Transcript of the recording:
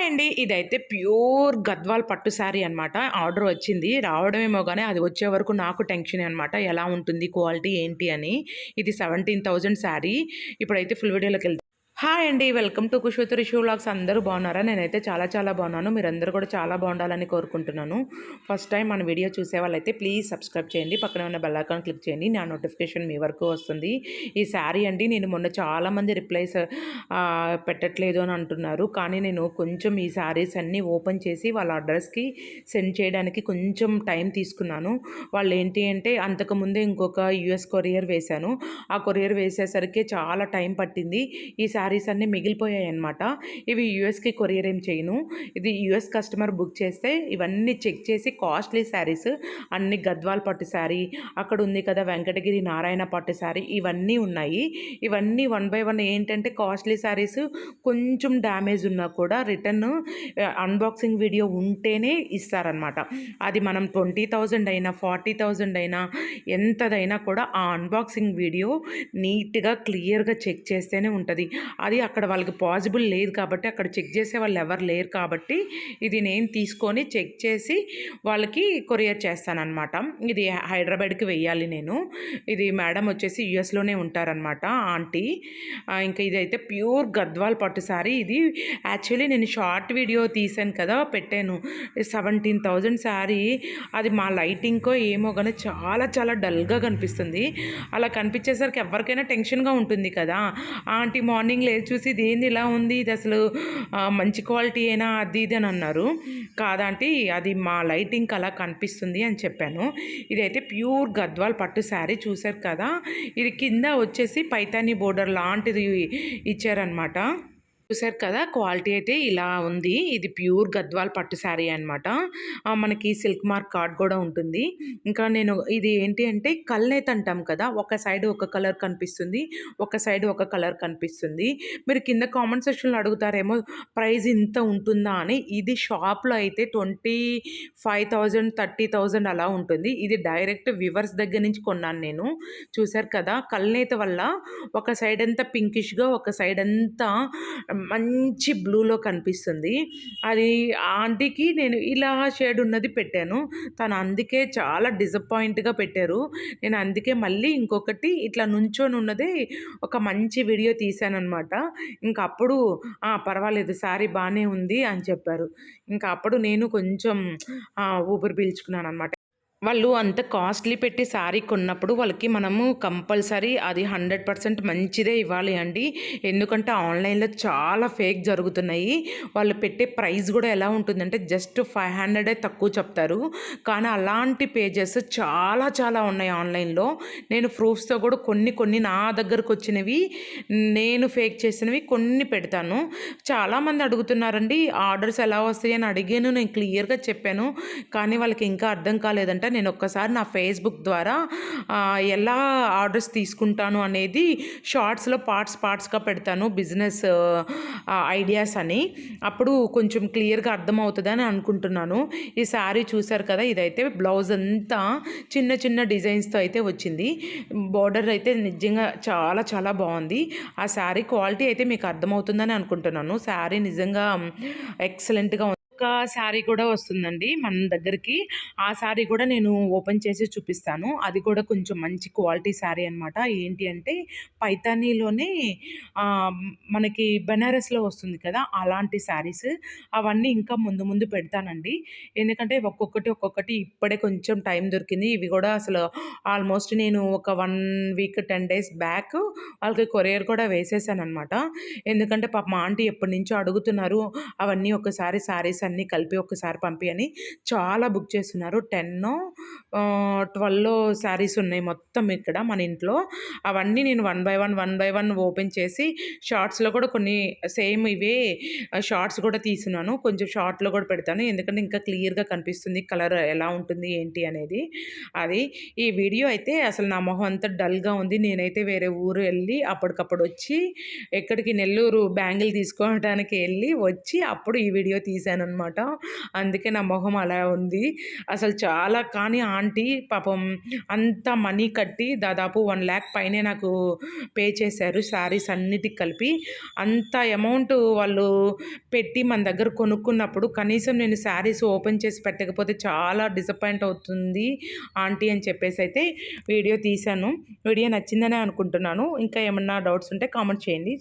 Hi అండి. ఇదైతే pure Gadwal పట్టు శారీ అనమాట ఆర్డర్ వచ్చింది. రావడమేమో కానీ అది వచ్చే వరకు నాకు టెన్షన్ అనమాట ఎలా ఉంటుంది క్వాలిటీ ఏంటి అని. ఇది సెవెంటీన్ థౌజండ్ శారీ. ఇప్పుడైతే ఫుల్ వీడియోలోకి వెళ్తాను హాయ్ అండి వెల్కమ్ టు కుషోత్తరి షూ వ్లాగ్స్. అందరూ బాగున్నారా? నేనైతే చాలా చాలా బాగున్నాను. మీరందరూ కూడా చాలా బాగుండాలని కోరుకుంటున్నాను. ఫస్ట్ టైం మన వీడియో చూసే వాళ్ళైతే ప్లీజ్ సబ్స్క్రైబ్ చేయండి. పక్కన ఉన్న బెల్ ఐకాన్ క్లిక్ చేయండి. నా నోటిఫికేషన్ మీ వరకు వస్తుంది. ఈ శారీ అండి నేను మొన్న చాలామంది రిప్లైస్ పెట్టట్లేదు అని అంటున్నారు. కానీ నేను కొంచెం ఈ శారీస్ అన్నీ ఓపెన్ చేసి వాళ్ళ అడ్రస్కి సెండ్ చేయడానికి కొంచెం టైం తీసుకున్నాను. వాళ్ళు ఏంటి అంటే అంతకుముందే ఇంకొక యుఎస్ కొరియర్ వేశాను. ఆ కొరియర్ వేసేసరికి చాలా టైం పట్టింది. ఈ శారీస్ అన్నీ మిగిలిపోయాయి అనమాట ఇవి యుఎస్కి కొరియర్ ఏం చేయను. ఇది యుఎస్ కస్టమర్ బుక్ చేస్తే ఇవన్నీ చెక్ చేసి కాస్ట్లీ శారీస్ అన్ని గద్వాల్ పట్టు శారీ అక్కడ ఉంది కదా వెంకటగిరి నారాయణ పట్టు శారీ ఇవన్నీ ఉన్నాయి. ఇవన్నీ వన్ బై వన్ ఏంటంటే కాస్ట్లీ శారీస్ కొంచెం డ్యామేజ్ ఉన్నా కూడా రిటర్న్ అన్బాక్సింగ్ వీడియో ఉంటేనే ఇస్తారనమాట అది మనం ట్వంటీ థౌజండ్ అయినా ఫార్టీ థౌజండ్ అయినా ఎంతదైనా కూడా ఆ అన్బాక్సింగ్ వీడియో నీట్గా క్లియర్గా చెక్ చేస్తేనే ఉంటుంది. అది అక్కడ వాళ్ళకి పాసిబుల్ లేదు కాబట్టి అక్కడ చెక్ చేసే వాళ్ళు ఎవరు లేరు కాబట్టి ఇది నేను తీసుకొని చెక్ చేసి వాళ్ళకి కొరియర్ చేస్తానన్నమాట. ఇది హైదరాబాద్కి వెయ్యాలి నేను. ఇది మేడం వచ్చేసి యుఎస్లోనే ఉంటారనమాట ఆంటీ. ఇంకా ఇదైతే ప్యూర్ గద్వాల్ పట్టు సారీ ఇది. యాక్చువల్లీ నేను షార్ట్ వీడియో తీసాను కదా పెట్టాను. సెవెంటీన్ థౌజండ్ శారీ అది మా లైటింగ్కో ఏమో కానీ చాలా చాలా డల్గా కనిపిస్తుంది. అలా కనిపించేసరికి ఎవరికైనా టెన్షన్గా ఉంటుంది కదా. ఆంటీ మార్నింగ్ లేదు చూసి ఇది ఏంది ఇలా ఉంది ఇది అసలు మంచి క్వాలిటీ అయినా అది ఇది అని అన్నారు. కాదంటే అది మా లైటింగ్ అలా కనిపిస్తుంది అని చెప్పాను. ఇదైతే ప్యూర్ గద్వాల్ పట్టు శారీ చూశారు కదా. ఇది కింద వచ్చేసి పైతాని బోర్డర్ లాంటిది ఇచ్చారనమాట చూసారు కదా క్వాలిటీ అయితే ఇలా ఉంది. ఇది ప్యూర్ గద్వాల్ పట్టు శారీ అనమాట మనకి సిల్క్ మార్క్ కార్డ్ కూడా ఉంటుంది. ఇంకా నేను ఇది ఏంటి అంటే కల్నేత్ అంటాం కదా ఒక సైడ్ ఒక కలర్ కనిపిస్తుంది ఒక సైడ్ ఒక కలర్ కనిపిస్తుంది. మీరు కింద కామెంట్ సెక్షన్లో అడుగుతారేమో ప్రైస్ ఇంత ఉంటుందా అని. ఇది షాప్లో అయితే twenty five thousand thirty thousand అలా ఉంటుంది. ఇది డైరెక్ట్ వివర్స్ దగ్గర నుంచి కొన్నాను నేను. చూసారు కదా కల్నేత వల్ల ఒక సైడ్ అంతా పింకిష్గా ఒక సైడ్ అంతా మంచి బ్లూలో కనిపిస్తుంది. అది ఆంటీకి నేను ఇలా షేడ్ ఉన్నది పెట్టాను. తను అందుకే చాలా డిసప్పాయింట్గా పెట్టారు. నేను అందుకే మళ్ళీ ఇంకొకటి ఇట్లా నుంచొని ఉన్నది ఒక మంచి వీడియో తీశానమాట ఇంకా అప్పుడు పర్వాలేదు సారీ బాగానే ఉంది అని చెప్పారు. ఇంకా అప్పుడు నేను కొంచెం ఊపిరి పీల్చుకున్నాను అనమాట వాళ్ళు అంత కాస్ట్లీ పెట్టి శారీ కొన్నప్పుడు వాళ్ళకి మనము కంపల్సరీ అది హండ్రెడ్ పర్సెంట్ మంచిదే ఇవ్వాలి అండి. ఎందుకంటే ఆన్లైన్లో చాలా ఫేక్ జరుగుతున్నాయి. వాళ్ళు పెట్టే ప్రైస్ కూడా ఎలా ఉంటుందంటే జస్ట్ ఫైవ్ హండ్రెడే తక్కువ చెప్తారు. కానీ అలాంటి పేజెస్ చాలా చాలా ఉన్నాయి ఆన్లైన్లో. నేను ప్రూఫ్స్తో కూడా కొన్ని కొన్ని నా దగ్గరకు వచ్చినవి నేను ఫేక్ చేసినవి కొన్ని పెడతాను. చాలామంది అడుగుతున్నారండి ఆర్డర్స్ ఎలా వస్తాయి? అని అడిగాను నేను క్లియర్గా చెప్పాను. కానీ వాళ్ళకి ఇంకా అర్థం కాలేదంటే. నేను ఒక్కసారి నా ఫేస్బుక్ ద్వారా ఎలా ఆర్డర్స్ తీసుకుంటాను అనేది షార్ట్స్లో పార్ట్స్ పార్ట్స్గా పెడతాను బిజినెస్ ఐడియాస్ అని. అప్పుడు కొంచెం క్లియర్గా అర్థమవుతుందని అనుకుంటున్నాను. ఈ శారీ చూసారు కదా ఇదైతే బ్లౌజ్ అంతా చిన్న చిన్న డిజైన్స్తో అయితే వచ్చింది. బార్డర్ అయితే నిజంగా చాలా చాలా బాగుంది. ఆ శారీ క్వాలిటీ అయితే మీకు అర్థమవుతుందని అనుకుంటున్నాను. శారీ నిజంగా ఎక్సలెంట్గా ఒక శారీ కూడా వస్తుందండి మన దగ్గరికి. ఆ శారీ కూడా నేను ఓపెన్ చేసి చూపిస్తాను. అది కూడా కొంచెం మంచి క్వాలిటీ శారీ అనమాట ఏంటి అంటే పైతానీలోనే మనకి బెనారస్లో వస్తుంది కదా అలాంటి శారీస్. అవన్నీ ఇంకా ముందు ముందు పెడతానండి. ఎందుకంటే ఒక్కొక్కటి ఒక్కొక్కటి ఇప్పుడే కొంచెం టైం దొరికింది. ఇవి కూడా అసలు ఆల్మోస్ట్ నేను ఒక one week ten days back వాళ్ళకి కొరియర్ కూడా వేసేసాను అనమాట ఎందుకంటే పాప మా ఆంటీ ఎప్పటి నుంచో అడుగుతున్నారు. అవన్నీ ఒకసారి శారీస్ అన్నీ కలిపి ఒకసారి పంపి అని చాలా బుక్ చేస్తున్నారు. టెన్ ట్వెల్వ్ శారీస్ ఉన్నాయి మొత్తం ఇక్కడ మన ఇంట్లో. అవన్నీ నేను one by one one by one open చేసి షార్ట్స్లో కూడా కొన్ని సేమ్ ఇవే షార్ట్స్ కూడా తీసున్నాను కొంచెం షార్ట్లో కూడా పెడతాను. ఎందుకంటే ఇంకా క్లియర్గా కనిపిస్తుంది కలర్ ఎలా ఉంటుంది ఏంటి అనేది. అది ఈ వీడియో అయితే అసలు నా మొహం అంతా డల్గా ఉంది. నేనైతే వేరే ఊరు వెళ్ళి అప్పటికప్పుడు వచ్చి ఎక్కడికి నెల్లూరు బ్యాంగిల్ తీసుకోవడానికి వెళ్ళి వచ్చి అప్పుడు ఈ వీడియో తీశాను అనమాట అందుకే నా మొహం అలా ఉంది. అసలు చాలా కానీ ఆంటీ పాపం అంత మనీ కట్టి దాదాపు వన్ ల్యాక్ పైనే నాకు పే చేశారు శారీస్ అన్నిటికి కలిపి. అంత అమౌంట్ వాళ్ళు పెట్టి మన దగ్గర కొనుక్కున్నప్పుడు కనీసం నేను శారీస్ ఓపెన్ చేసి పెట్టకపోతే చాలా డిసప్పాయింట్ అవుతుంది ఆంటీ అని చెప్పేసి అయితే వీడియో తీశాను. వీడియో నచ్చిందనే అనుకుంటున్నాను. ఇంకా ఏమన్నా డౌట్స్ ఉంటే కామెంట్ చేయండి.